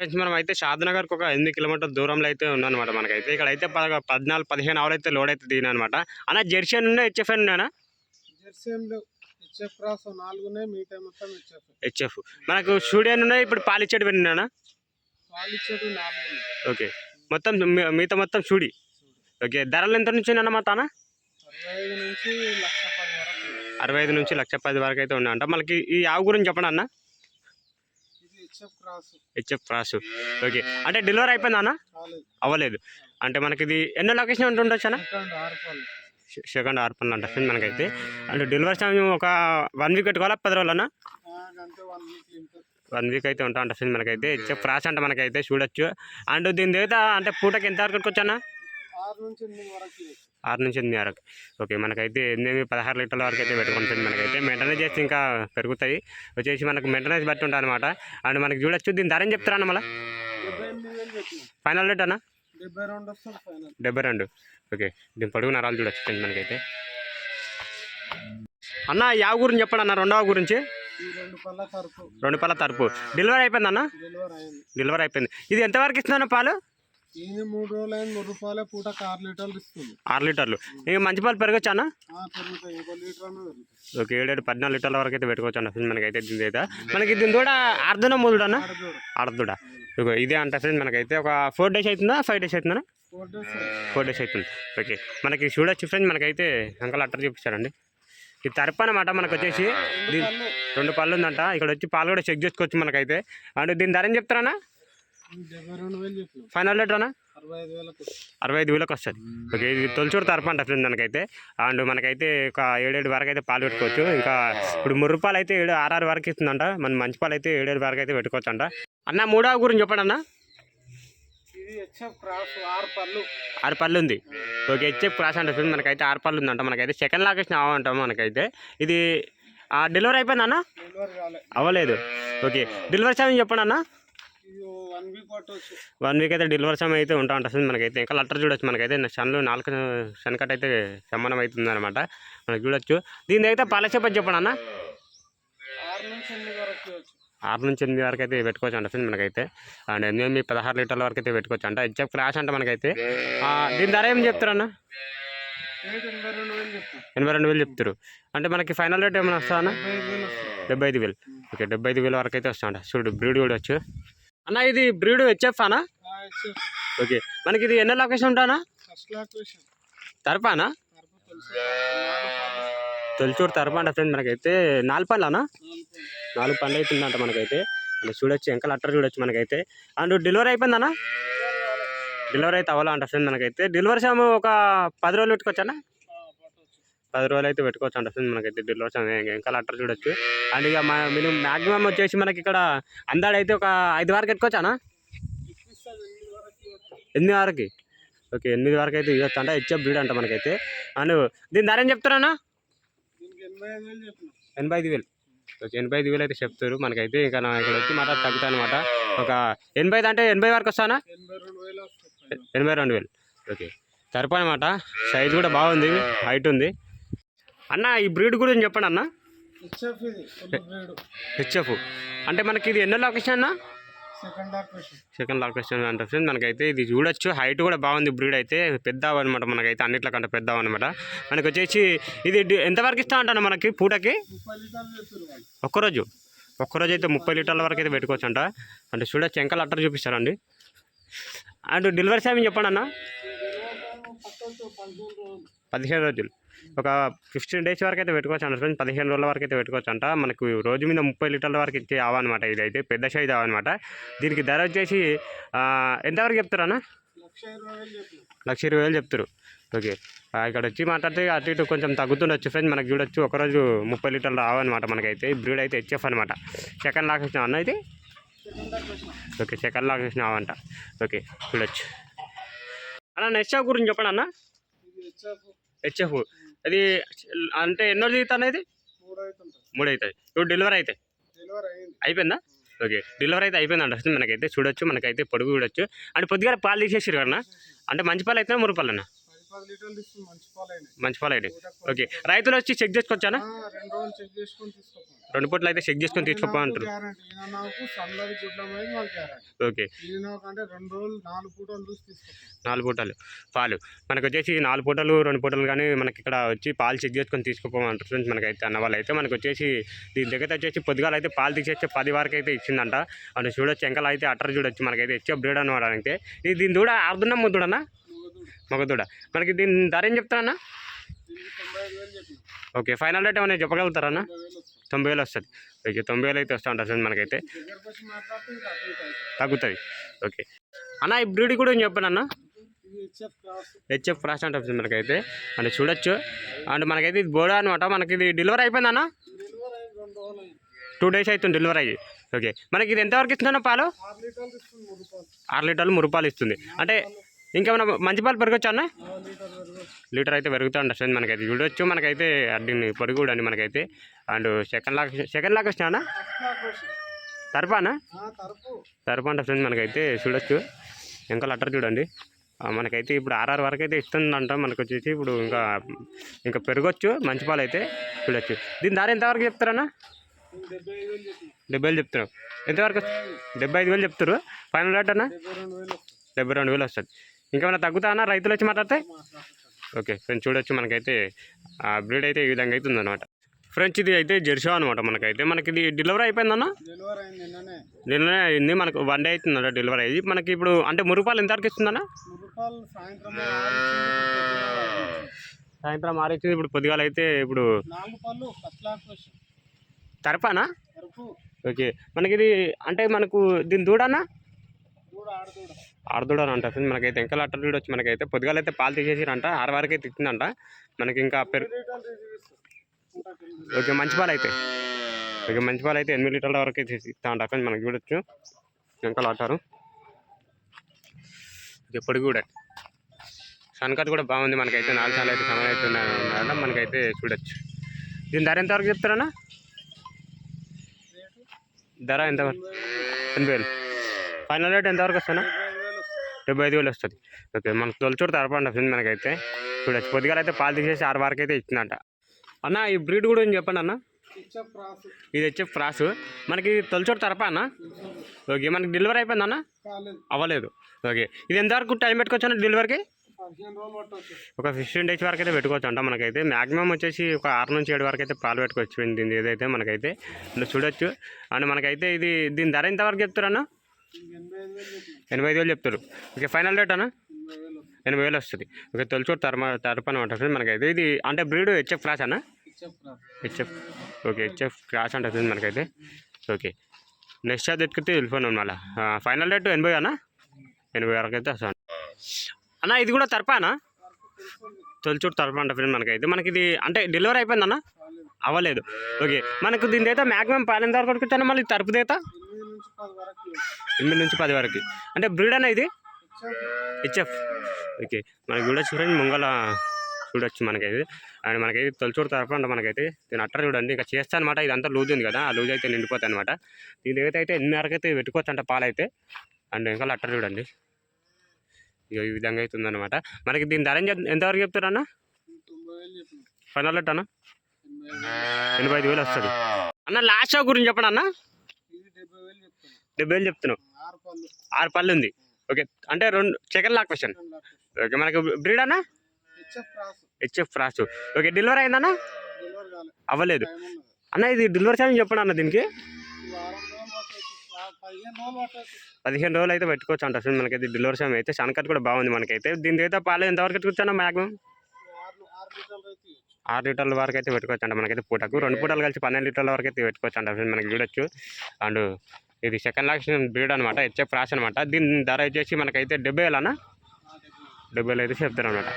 Friends మనం అయితే షాద్నగర్కి ఒక ఎనిమిది కిలోమీటర్ దూరంలో అయితే ఉందన్నమాట మనకైతే. ఇక్కడ అయితే పద పద్నాలుగు పదిహేను అవర్ అయితే లోడ్ అయితే దిగిన అనమాట అన్న జెర్సీ ఉన్నా హెచ్ఎఫ్ఎన్ ఉన్నానా హెచ్ఎఫ్ హెచ్ఎఫ్. హెచ్ఎఫ్. మనకు స్టూడియో ఉన్నాయి ఇప్పుడు పాలిచ్చేటి ఉన్నాయి. ఓకే. మొత్తం మిగతా మొత్తం చూడి ఓకే. ధరలు ఎంత నుంచి అన్నమాట తానా? అరవై ఐదు నుంచి లక్ష పది వరకు ఉన్నాయి. అరవై ఐదు నుంచి లక్ష పది వరకు అయితే ఉన్నాయంట. మనకి ఈ ఆవు గురించి చెప్పండి అన్న. HF cross. ఓకే. అంటే డెలివరీ అయిపోయిందా అన్న? అవ్వలేదు. అంటే మనకి ఇది ఎన్నో లొకేషన్ ఉంటుండొచ్చు అన్న? సెకండ్ ఆరు పనులు అంట మనకైతే. అంటే డెలివరీ సమయం ఒక వన్ వీక్ పెట్టుకోవాలా పది రోజులన్నా వన్ వీక్ అయితే ఉంటా అంట మనకైతే. హెచ్ఎఫ్ క్రాస్ అంట మనకైతే చూడొచ్చు. అండ్ దీని దగ్గర అంటే పూటకి ఎంత వరకు పెట్టుకోవచ్చు అన్న? ఆరు నుంచి ఎనిమిది వరకు. ఓకే మనకైతే ఎనిమిది పదహారు లీటర్ల వరకు అయితే పెట్టుకుంటుంది మనకైతే మెయింటెనెన్స్ చేస్తే ఇంకా పెరుగుతాయి. వచ్చేసి మనకు మెయింటెనెన్స్ బట్టి ఉంటుంది అనమాట అండ్ మనకి చూడొచ్చు దీని ధర ఏం చెప్తారా అన్న మళ్ళీ ఫైనల్ రేట్ అన్న? డెబ్బై రెండు ఓకే దీని పొడుగు నరాలు చూడొచ్చు మనకైతే. అన్న యావ గురించి చెప్పండి అన్న రెండవ గురించి. రెండు పళ్ళ తరపు. డెలివరీ అయిపోయింది అన్న? డెలివరీ అయిపోయింది. ఇది ఎంతవరకు ఇస్తుందన్న పాలు? ఈయన మూడు రోజులు అయింది మూడు రూపాయలే పూటకు ఆరు లీటర్లు ఇస్తుంది. ఆరు లీటర్లు. ఇంకా మంచి పాలు పెరగచ్చు అన్న? ఓకే ఏడేడు పద్నాలుగు లీటర్ల వరకు అయితే పెట్టుకోవచ్చు అన్న ఫ్రెండ్ మనకైతే దీని అయితే మనకి దీని కూడా అర్ధన మూదుడు అన్న? అర్ధుడా. ఇగో ఇదే అంట ఫ్రెండ్ మనకైతే. ఒక ఫోర్ డేస్ అవుతుందా? ఫైవ్ డేస్ అవుతుందా ఫోర్ డేస్ అవుతుంది. ఓకే మనకి చూడొచ్చు ఫ్రెండ్ మనకైతే అంకల్ అట్టర్ చూపించారండి ఇది తరపు అనమాట మనకు వచ్చేసి. రెండు పళ్ళు ఉందంట. ఇక్కడ వచ్చి పాలు కూడా చెక్ చేసుకోవచ్చు మనకైతే. అండ్ దీని ధర ఏం చెప్తారన్నా? ఫైనల్ రేట్ అన్న? అరవై ఐదు వేలకు వస్తుంది. ఓకే ఇది తొలిచూరు తరపు అంట ఫ్రెండ్ మనకైతే. అండ్ మనకైతే ఒక ఏడేడు వరకు అయితే పాలు పెట్టుకోవచ్చు. ఇంకా ఇప్పుడు ముర్రు పాలు అయితే ఏడు ఆరు ఆరు వరకు ఇస్తుందంట. మన మంచి పాలు అయితే ఏడేడు వరకు అయితే పెట్టుకోవచ్చు అంట అన్న మూడవ గురించి చెప్పండి అన్న. ఆరు పళ్ళు. ఉంది. ఓకే హెచ్ఎఫ్ క్రాస్ అంటే ఫ్రెండ్ మనకైతే ఆరు పళ్ళు ఉందంట మనకైతే. సెకండ్ లాకేషన్ అవ్వంటాం మనకైతే. ఇది డెలివరీ అయిపోయింది అన్న? అవ్వలేదు. ఓకే డెలివరీ సమయం చెప్పండి అన్న. వన్ వీక్ అయితే డెలివరీ సమయం అయితే ఉంటా ఉంటుంది మనకైతే. ఇంకా లెటర్ చూడొచ్చు మనకైతే. సన్లు నాలుగు శనకట్ అయితే సమానం అవుతుంది అనమాట మనకి చూడొచ్చు. దీని అయితే పాలసేపతి చెప్పండి అన్న. ఆరు నుంచి ఎనిమిది వరకు అయితే పెట్టుకోవచ్చు అంట ఫ్రెండ్ మనకైతే. అండ్ ఎనిమిది పదహారు లీటర్ల వరకు అయితే పెట్టుకోవచ్చు అంట హెచ్ఎఫ్ క్రాష్ అంట మనకైతే. దీని ధర ఏం చెప్తారన్న రేట్ ఎనభై రెండు వేలు చెప్తారు. అంటే మనకి ఫైనల్ రేట్ ఏమైనా వస్తా అన్న? డెబ్బై ఐదు వేలు వస్తుంది. డెబ్బై ఐదు వేలు. ఓకే డెబ్బై ఐదు వేల వరకు అయితే వస్తాయంట చూడు బ్రీడ్ కూడా వచ్చు. అన్న ఇది బ్రీడ్ హెచ్ఎఫ్ అనా? ఓకే. మనకి ఇది ఎన్నో లొకేషన్ ఉంటానా తరపానా తొలిచూరు తరపా అంట ఫ్రెండ్ మనకైతే నాలుగు పనులు అన్న? నాలుగు పనులు అవుతుందంట మనకైతే. అలా చూడొచ్చు ఇంకా లెటర్ చూడొచ్చు మనకైతే. And delivery అయిపోయిందన్న? డెలివరీ అయితే అవ్వాలా అంట ఫ్రెండ్ మనకైతే. డెలివరీ సమయం ఒక పది రోజులు పెట్టుకోవచ్చా ఆ, పట్టవచ్చు పది రోజులు అయితే పెట్టుకోవచ్చు అంట ఫ్రెండ్ మనకైతే డెలివరీ ఇంకా లెటర్ చూడొచ్చు. అండ్ ఇక మా మినిమం మ్యాక్సిమం వచ్చేసి మనకి ఇక్కడ అందాడైతే ఒక ఐదు వరకు పెట్టుకోవచ్చానా? ఎనిమిది వరకు. ఓకే ఎనిమిది వరకు అయితే ఇవ్వచ్చు అంట హెచ్ఎఫ్ బ్రీడ్ అంట మనకైతే. అండ్ దీని ధర ఏం చెప్తారన్నా? ఎనభై ఐదు వేలు. ఓకే ఎనభై ఐదు వేలు అయితే చెప్తారు. మనకైతే ఇక నా ఇక్కడ వచ్చి మాట తగ్గుతా అనమాట ఒక ఎనభై ఐదు అంటే ఎనభై వరకు వస్తానా? ఎనభై రెండు వేలు. ఎనభై రెండు వేలు ఓకే సరిపోయి అనమాట సైజ్ కూడా బాగుంది హైట్ ఉంది. అన్న ఈ బ్రీడ్ గురించి చెప్పండి అన్న. హెచ్ఎఫ్ ఇది అంటే మనకి ఇది ఎన్నో లొకేషన్ అన్న? సెకండ్ లొకేషన్ అంటే ఫ్రెండ్ మనకైతే ఇది చూడొచ్చు. హైట్ కూడా బాగుంది బ్రీడ్ అయితే. పెద్ద అనమాట మనకైతే అన్నిట్లో కంటే పెద్ద అనమాట మనకి వచ్చేసి ఇది ఎంతవరకు ఇస్తా అంటాను మనకి పూటకి? ఒక్కరోజు ఒక్కరోజు. అయితే ముప్పై లీటర్ల వరకు అయితే పెట్టుకోవచ్చు అంట అంటే చూడొచ్చు ఎంకల్ అట్టర్ చూపిస్తారండి. అండ్ డెలివరీ సమయం చెప్పండి అన్న. పదిహేను రోజులు. ఒక ఫిఫ్టీన్ డేస్ వరకు అయితే పెట్టుకోవచ్చు అంట ఫ్రెండ్స్ పదిహేను రోజుల వరకు అయితే పెట్టుకోవచ్చు అంట మనకు రోజు మీద ముప్పై లీటర్ల వరకు ఇచ్చే ఆవన్నమాట ఇదైతే పెద్ద సైజ్ ఆవన్నమాట దీనికి ధర వచ్చేసి ఎంతవరకు చెప్తారన్నా లక్ష ఇరవై వేలు లక్ష ఇరవై వేలు చెప్తారు. ఓకే. ఇక్కడ వచ్చి మాట్లాడితే అటు ఇటు కొంచెం తగ్గుతుండొచ్చు ఫ్రెండ్స్ మనకు చూడొచ్చు ఒకరోజు ముప్పై లీటర్లు రావన్నమాట మనకైతే. బ్రీడ్ అయితే హెచ్ఎఫ్ అనమాట సెకండ్ లాక్ వచ్చిన అన్న ఇది? ఓకే సెకండ్ లాక్ వచ్చిన అవంట ఓకే చూడొచ్చు. అన్న నెక్స్ట్ గురించి చెప్పండి అన్న. హెచ్ఎఫ్ హెచ్ఎఫ్ అది అంటే ఎన్నో దిగుతాను ఇది? మూడు అవుతుంది ఇప్పుడు డెలివరీ అయితే? డెలివరీ అయింది. అయిపోయిందా? ఓకే. డెలివరీ అయితే అయిపోయింది అంటే మనకైతే చూడొచ్చు మనకైతే పొడుగు చూడొచ్చు. అంటే పొద్దుగా పాలు తీసేసారు కదన్నా? అంటే మంచి పాలు అయితే మురు మంచి పాలు అయినాయి. ఓకే. రైతులు వచ్చి చెక్ చేసుకొచ్చానా రెండు పూటలు అయితే చెక్ చేసుకొని తీసుకోపో అంటారు గ్యారంటీ ఈయన నాకు సన్నది గుడ్ల మీద మాకు గ్యారంటీ. ఓకే. అంటే నాలుగు పూటలు పాలు. మనకు వచ్చేసి నాలుగు పూటలు రెండు పూటలు కానీ మనకి ఇక్కడ వచ్చి పాలు చెక్ చేసుకొని తీసుకుపోమంటారు ఫ్రెండ్స్ మనకైతే అన్న వాళ్ళు అయితే మనకు వచ్చేసి దీని దగ్గర వచ్చేసి పొద్దుగాల అయితే పాలు తీసేస్తే పది వరకు అయితే ఇచ్చిందంట. అని చూడొచ్చు ఎంకలు అయితే అట్టర్ చూడొచ్చు మనకైతే ఇచ్చే బ్రీడ్ అనమాట అంటే ఇది దీని దూడ ఆరుదున్నా ముద్దుడన్నా మగదూడ. మనకి దీని ధర ఏం చెప్తారన్నా ఓకే ఫైనల్ రేట్ ఏమైనా చెప్పగలుగుతారన్నా తొంభై వేలు వస్తుంది తొంభై వేలు వస్తుంది. ఓకే తొంభై వేలు అయితే వస్తూ ఉంటుంది మనకైతే. తగ్గుతుంది. ఓకే. అన్న ఈ బ్రీడ్ కూడా చెప్పాను అన్న? హెచ్ఎఫ్ క్రాస్ ఫ్రాస్ట్ అంటే మనకైతే. అంటే చూడొచ్చు. అండ్ మనకైతే ఇది బోడా అనమాట మనకి ఇది డెలివరీ అయిపోయింది అన్న? టూ డేస్ అవుతుంది డెలివరీ అయ్యి. ఓకే. మనకి ఇది ఎంతవరకు ఇస్తుందన్న పాలు? ఆరు లీటర్లు మురుపాలు. లీటర్లు ఇస్తుంది. అంటే ఇంకేమైనా మంచి పాలు పెరగచ్చు అన్న? లీటర్ అయితే పెరుగుతూ ఉంటుంది మనకైతే. చూడొచ్చు మనకైతే దీన్ని పొడిగూడండి మనకైతే. అండ్ సెకండ్ లాక్ సెకండ్ లాక్ వచ్చినా తరపానా తరపు అంటే ఫ్రెండ్ మనకైతే చూడొచ్చు. ఇంకా లెటర్ చూడండి. మనకైతే ఇప్పుడు ఆర్ఆర్ వరకు అయితే ఇస్తుందంట. మనకు వచ్చేసి ఇప్పుడు ఇంకా ఇంకా పెరగచ్చు. మంచి పాలు అయితే చూడొచ్చు. దీని ధర ఎంతవరకు చెప్తారన్నా డెబ్బై ఐదు వేలు చెప్తున్నాం ఎంతవరకు డెబ్బై ఐదు వేలు చెప్తారు ఫైనల్ రేట్ అన్న? డెబ్బై రెండు వేలు వస్తుంది. ఇంకేమైనా తగ్గుతా అన్న రైతులు వచ్చి మాట్లాడితే? ఓకే ఫ్రెండ్స్ చూడొచ్చు మనకైతే ఆ బ్రీడ్ అయితే ఈ విధంగా అవుతుంది అనమాట ఫ్రెండ్స్ ఇది అయితే జెర్సీ అనమాట మనకైతే. మనకి ఇది డెలివరీ అయిపోయిందన్న డెలివరీ అయింది మనకు వన్ డే అవుతుందన్న డెలివరీ అయ్యి. మనకి ఇప్పుడు అంటే మురుపాలు ఎంతవరకు ఇస్తుందన్న? మూడు రూపాయలు సాయంత్రం ఆరు ఇచ్చింది, ఇప్పుడు పొద్దుగాల అయితే ఇప్పుడు నాలుగు పళ్ళు ఫస్ట్ క్లాస్ వచ్చి తరపానా? తరపు. ఓకే మనకి ఇది అంటే మనకు దీని దూడనా దూడ అంట మనకైతే ఇంకా అట్టర్ వచ్చి మనకైతే పొద్దుగాల అయితే పాలు తీసేసిరంట. ఆరు వరకు అయితే ఇచ్చిందంట మనకి ఇంకా పెరు ఓకే మంచి పాలు అయితే ఓకే మంచి పాలు అయితే ఎనిమిది లీటర్ల వరకు అయితే ఇస్తా ఉంటారు ఫ్రెండ్స్ మనకి చూడొచ్చు. వెంకలు ఆటారు ఓకే పొడి కూడా. సన్కట్ కూడా బాగుంది మనకైతే. నాలుగు సార్లు అయితే సమయం అయితే ఉన్నాయన్న మనకైతే చూడొచ్చు. దీని ధర ఎంతవరకు చెప్తారన్నా? ధర ఎంత ఎనిమిది వేలు. ఎనభై వేలు. ఫైనల్ రేట్ ఎంతవరకు వస్తానా డెబ్బై ఐదు వేలు వస్తుంది. వస్తుంది ఓకే మనకు తొలిచూడు తరపండి ఫ్రెండ్ మనకైతే. చూడొచ్చు పొద్దుగాల అయితే పాలు తీసేసి ఆరు వరకు అయితే ఇచ్చిందంట. అన్న ఈ బ్రీడ్ కూడా ఏం చెప్పండి అన్న? ఇది వచ్చి ఫ్రాస్ మనకి తొలిచూడు తరపా అన్న? ఓకే మనకి డెలివరీ అయిపోయింది అన్న? అవ్వలేదు. ఓకే ఇది ఎంతవరకు టైం పెట్టుకోవచ్చు అన్న డెలివరీకి? ఒక ఫిఫ్టీన్ డేస్ వరకు అయితే పెట్టుకోవచ్చు అంట మనకైతే. మాక్సిమం వచ్చేసి ఒక ఆరు నుంచి ఏడు వరకు అయితే పాలు పెట్టుకోవచ్చు దీని ఏదైతే మనకైతే. చూడొచ్చు. అండ్ మనకైతే ఇది దీని ధర ఎంతవరకు చెప్తారన్న ఎనభై ఐదు వేలు చెప్తారు. ఓకే ఫైనల్ రేట్ అన్న? ఎనభై వేలు వస్తుంది ఓకే తొలిచూరు తర్మ తరపన ఉంటుంది మనకైతే. ఇది అంటే బ్రీడ్ హెచ్ఎఫ్ క్రాస్ అన్న? హెచ్ఎఫ్. ఓకే హెచ్ఎఫ్ క్రాస్ అంటే మనకైతే. ఓకే. నెక్స్ట్ అది ఎత్తుకుంటే వెళ్ళిపోయినాం మళ్ళీ. ఫైనల్ రేటు ఎనభై అన్న? ఎనభై వరకు అయితే వస్తాను అన్న ఇది కూడా తరపానా తొలిచూరు తరపు అంట ఫ్రెండ్ మనకైతే. మనకి ఇది అంటే డెలివరీ అయిపోయిందన్న అవ్వలేదు. ఓకే మనకు దీని అయితే మ్యాక్సిమం పాలెంత వరకు కొట్టుకొచ్చాను మళ్ళీ తరపు దేత ఎనిమిది నుంచి పది వరకు. అంటే బ్రీడ్ అన్న ఇది? హెచ్ఎఫ్. ఓకే. మనకి చూడొచ్చు ఫ్రెండ్ ముంగల చూడొచ్చు మనకైతే. అండ్ మనకైతే తొలిచూడు తరపు అంటే మనకైతే దీని అట్టర్ చూడండి. ఇంకా చేస్తా అనమాట ఇదంతా లూజ్ ఉంది కదా ఆ లూజ్ అయితే నిండిపోతాయి అనమాట దీని దగ్గర అయితే ఎన్ని వరకు అయితే పెట్టుకోవచ్చు అంట పాలైతే? అండ్ ఇంకా అట్టర్ చూడండి. ఇక ఈ విధంగా అయితే ఉందన్నమాట. మనకి దీని ధర ఎంత- ఎంతవరకు చెప్తారన్న ఫైనల్ అన్న? ఎనభై ఐదు వేలు. ఎనభై ఐదు వేలు వస్తుంది. అన్న లాస్ట్ షో గురించి చెప్పండి అన్న ఇది డెబ్బై వేలు చెప్తాను డెబ్బై వేలు చెప్తున్నావు. ఆరు పళ్ళు ఉంది. ఓకే. అంటే రెండు సెకండ్ లాక్ క్వశ్చన్ ఓకే. మనకి బ్రీడ్ అన్న? హెచ్ఎఫ్ క్రాస్ ఫ్రాస్ట్ ఓకే. డెలివరీ అయిందన్నా? అవ్వలేదు. అన్న ఇది డెలివరీ ఛార్జ్ చెప్పండి అన్న దీనికి. పదిహేను రోజులు అయితే పెట్టుకోవచ్చు అంట. అసలు మనకైతే డెలివరీ సమయం అయితే సన్కట్ కూడా బాగుంది మనకైతే. దీని అయితే పాలు ఎంతవరకు పెట్టుకోవచ్చు మ్యాక్సిమం ఆరు ఆరు లీటర్ల వరకు అయితే పెట్టుకోవచ్చు అంట. మనకైతే పూటకు రెండు పూటలు కలిసి పన్నెండు లీటర్ల వరకు అయితే పెట్టుకోవచ్చు అంట. మనకి చూడొచ్చు. అండ్ ఇది సెకండ్ లాక్స్ బ్రీడ్ అనమాట హెచ్ఎఫ్ రాస్ అనమాట దీని ధర వచ్చేసి మనకైతే డెబ్బై వేలు అన్న? డెబ్బై వేలు అయితే చెప్తారు అనమాట